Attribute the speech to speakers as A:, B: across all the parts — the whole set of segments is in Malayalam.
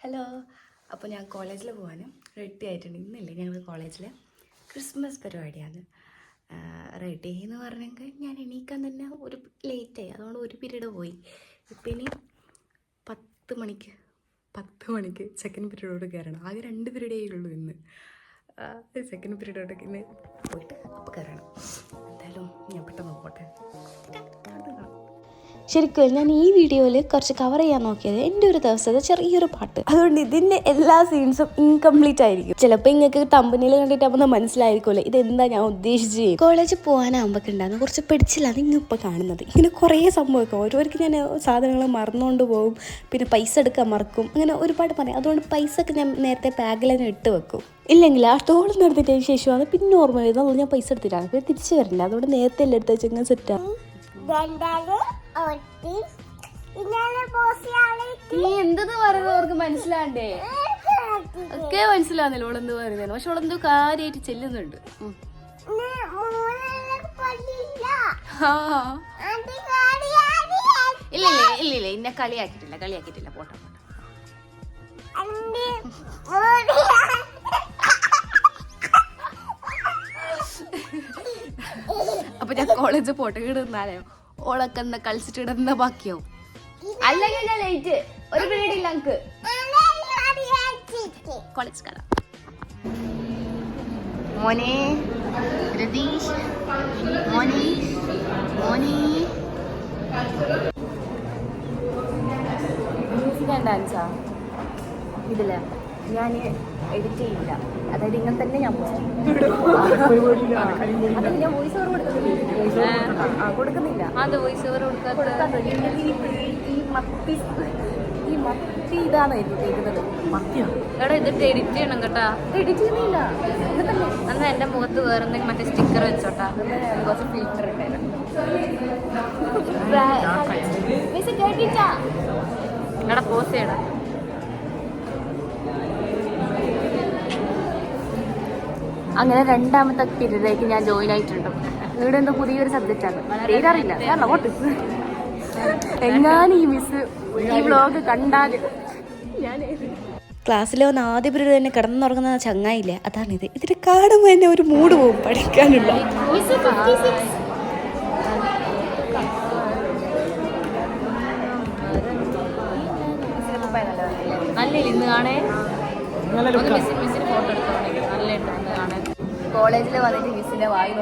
A: ഹലോ. അപ്പോൾ ഞാൻ കോളേജിൽ പോകാനും റെഡി ആയിട്ടുണ്ട്. ഇന്നില്ലേ ഞങ്ങൾ കോളേജിൽ ക്രിസ്മസ് പരിപാടിയാണ്. റെഡി എന്ന് പറഞ്ഞെങ്കിൽ ഞാൻ എണീക്കാൻ തന്നെ ഒരു ലേറ്റായി അതുകൊണ്ട് ഒരു പീരീഡ് പോയി. ഇപ്പം ഇനി പത്ത് മണിക്ക് പത്ത് മണിക്ക് സെക്കൻഡ് പീരീഡോട് കയറണം. ആകെ രണ്ട് പീരീഡേ ഉള്ളൂ ഇന്ന്. സെക്കൻഡ് പീരീഡോട്ട് ഇന്ന് പോയിട്ട് അപ്പോൾ കയറണം.
B: ശരിക്കും ഞാൻ ഈ വീഡിയോയിൽ കുറച്ച് കവർ ചെയ്യാൻ നോക്കിയത് എന്റെ ഒരു ദിവസത്തെ ചെറിയൊരു പാട്ട്. അതുകൊണ്ട് ഇതിന്റെ എല്ലാ സീൻസും ഇൻകംപ്ലീറ്റ് ആയിരിക്കും. ചിലപ്പോൾ നിങ്ങൾക്ക് തമ്പനിയിൽ കണ്ടിട്ടാകുമ്പോൾ മനസ്സിലായിരിക്കുമല്ലോ ഇതെന്താ ഞാൻ ഉദ്ദേശിച്ച് കോളേജിൽ പോകാനാകുമ്പോൾ ഉണ്ടാകുന്ന കുറച്ച് പിടിച്ചില്ല അത് ഇങ്ങനെ ഇപ്പോൾ കാണുന്നത്. ഇങ്ങനെ കുറേ സംഭവമൊക്കെ. ഓരോർക്ക് ഞാൻ സാധനങ്ങൾ മറന്നുകൊണ്ട് പോകും പിന്നെ പൈസ എടുക്കാൻ മറക്കും. അങ്ങനെ ഒരുപാട് പറയാം അതുകൊണ്ട് പൈസ ഒക്കെ ഞാൻ നേരത്തെ ബാഗിൽ തന്നെ ഇട്ട് വെക്കും. ഇല്ലെങ്കിൽ ആ ടോൾ നടന്നിട്ടതിന് ശേഷമാണ് പിന്നെ ഓർമ്മ വരുന്നത്. ഞാൻ പൈസ എടുത്തിട്ടാണ് പിന്നെ തിരിച്ചു വരില്ല. അതുകൊണ്ട് നേരത്തെ എല്ലാം എടുത്ത് വെച്ച് ഇങ്ങനെ സെറ്റാണ്
A: നീ എന്തെന്ന് പറയുന്നത് അവർക്ക് മനസ്സിലാണ്ടേ ഒക്കെ മനസ്സിലാവുന്നില്ല ഓളെന്ത് പറയുന്നത് പക്ഷെ ഓളെന്തോ കാര്യമായിട്ട് ചെല്ലുന്നുണ്ട്. ഇല്ല ഇല്ല ഇല്ല ഇല്ല. ഇന്നെ കളിയാക്കിട്ടില്ല കളിയാക്കിട്ടില്ല പോട്ടെ പോട്ടെ. കോളേജ് പോട്ടെ ഇടുന്നാലോ ഓളൊക്കെ എന്താ കളിച്ചിട്ട് ഇടുന്ന ബാക്കിയാവും. അല്ലെങ്കിൽ ലേറ്റ് ഒരു പീരീഡ് നമുക്ക് കോളേജ് കാണാം മോനെ രതീഷ് മോനെ മോനെ. ഡാൻസാ ഞാൻ എഡിറ്റ് ചെയ്യില്ല. അതായത് ഇങ്ങനെ തന്നെ ഞാൻ അത് ഞാൻ വോയിസ് ഓവർ കൊടുക്കുന്നില്ല. കൊടുക്കുന്നില്ല.
C: അത് വോയിസ് ഓവർ
A: ഈ ഈ മത്തി ഈ മത്തി ഇതാണ് എഴുതിയിരിക്കുന്നത്
C: എടാ ഇതിട്ട് എഡിറ്റ് ചെയ്യണം കേട്ടാ.
A: എഡിറ്റ് ചെയ്യുന്നില്ല.
C: എന്നാ എന്റെ മുഖത്ത് വേറെ എന്തെങ്കിലും മറ്റേ സ്റ്റിക്കർ വെച്ചോട്ടാ.
A: കുറച്ച് ഫിൽറ്റർ ഉണ്ടായിരുന്നു
C: എടാ പോസ് ചെയ്യടാ.
A: അങ്ങനെ രണ്ടാമത്തെ പീരീഡിലേക്ക് ഞാൻ ജോയിൻ ആയിട്ടുണ്ട്. ഇവിടെ എന്തോ പുതിയൊരു സബ്ജക്റ്റാണ് പേരറിയില്ല. കാരണം എങ്ങാനും ഈ മിസ് ഈ വ്ലോഗ് കണ്ടാൽ ഞാൻ
B: ക്ലാസ്സിൽ വന്ന് ആദ്യ പീരീഡ് തന്നെ കിടന്നുറങ്ങുന്ന ചങ്ങായില്ലേ? അതാണിത് ഇതിൽ കാണുമ്പോൾ തന്നെ ഒരു മൂഡ് പോകും പഠിക്കാനുള്ള.
C: നല്ല ഇന്ന് കാണേ ഫോട്ടോ എടുത്തോണ്ടെങ്കിൽ നല്ല ഉണ്ട് ഇന്ന് കാണാൻ.
A: കോളേജിൽ വന്നിട്ട് മിസ്സിന്റെ വായി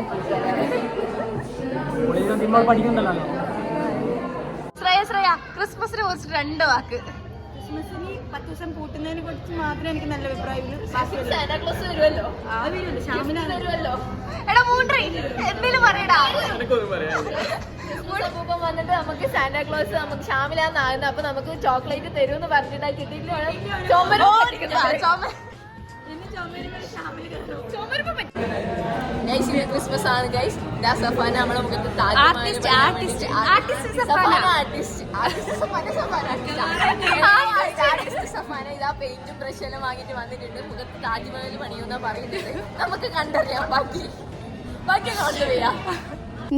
A: ശ്രേയ ശ്രേയ ക്രിസ്മസിനെ കുറിച്ച് രണ്ട് വാക്ക്.
D: ക്രിസ്മസിന് പത്ത് ദിവസം കൂട്ടുന്നതിനെ കുറിച്ച് മാത്രമേ എനിക്ക് നല്ല അഭിപ്രായമുള്ളൂ.
C: വന്നിട്ട് നമുക്ക് സാന്റാക്ലോസ് നമുക്ക് ഷാമിലാന്നാകുന്നത് അപ്പൊ നമുക്ക് ചോക്ലേറ്റ് തരുമെന്ന് പറഞ്ഞിട്ട് കിട്ടിയില്ല ക്രിസ്മസ് ആണ് ഗൈസ് സഫാന നമ്മളെ മുഖത്ത് artist artist artist Safana. Artist artist Safana ഇതാ പെയിന്റും ബ്രഷ് എല്ലാം വാങ്ങിട്ട് വന്നിട്ടുണ്ട്. മുഖത്ത് താജ്മഹൽ പണിയുന്ന പറയുന്നത്. നമുക്ക് കണ്ടറിയാം. ബാക്കി ബാക്കി കൊണ്ടുപോയാ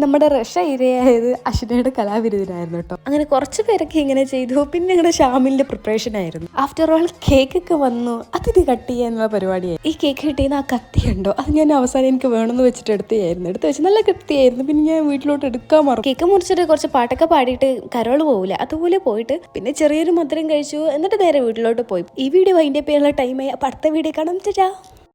B: നമ്മുടെ റഷ ഇരയായത് അശ്വിനയുടെ കലാവിരുദ്ധനായിരുന്നു കേട്ടോ. അങ്ങനെ കുറച്ച് പേരൊക്കെ ഇങ്ങനെ ചെയ്തു. പിന്നെ ഞങ്ങളുടെ ഷാമിലിന്റെ പ്രിപ്പറേഷൻ ആയിരുന്നു. ആഫ്റ്റർ ഓൾ കേക്ക് ഒക്കെ വന്നു. അതിന് കട്ട് എന്നുള്ള പരിപാടിയായി. ഈ കേക്ക് കിട്ടിയെന്ന് ആ കത്തി ഉണ്ടോ അത് ഞാൻ അവസാനം എനിക്ക് വേണമെന്ന് വെച്ചിട്ട് എടുത്തായിരുന്നു എടുത്ത് വെച്ച് നല്ല കത്തിയായിരുന്നു പിന്നെ ഞാൻ വീട്ടിലോട്ട് എടുക്കാൻ മറന്നു. കേക്ക് മുറിച്ചിട്ട് കുറച്ച് പാട്ടൊക്കെ പാടിയിട്ട് കരോൾ പോകില്ല അതുപോലെ പോയിട്ട് പിന്നെ ചെറിയൊരു മധുരം കഴിച്ചു. എന്നിട്ട് നേരെ വീട്ടിലോട്ട് പോയി. ഈ വീഡിയോ വൈൻഡപ്പ് ചെയ്യാനുള്ള ടൈമായി അപ്പൊ അടുത്ത വീഡിയോ കാണാം. ചേച്ചാ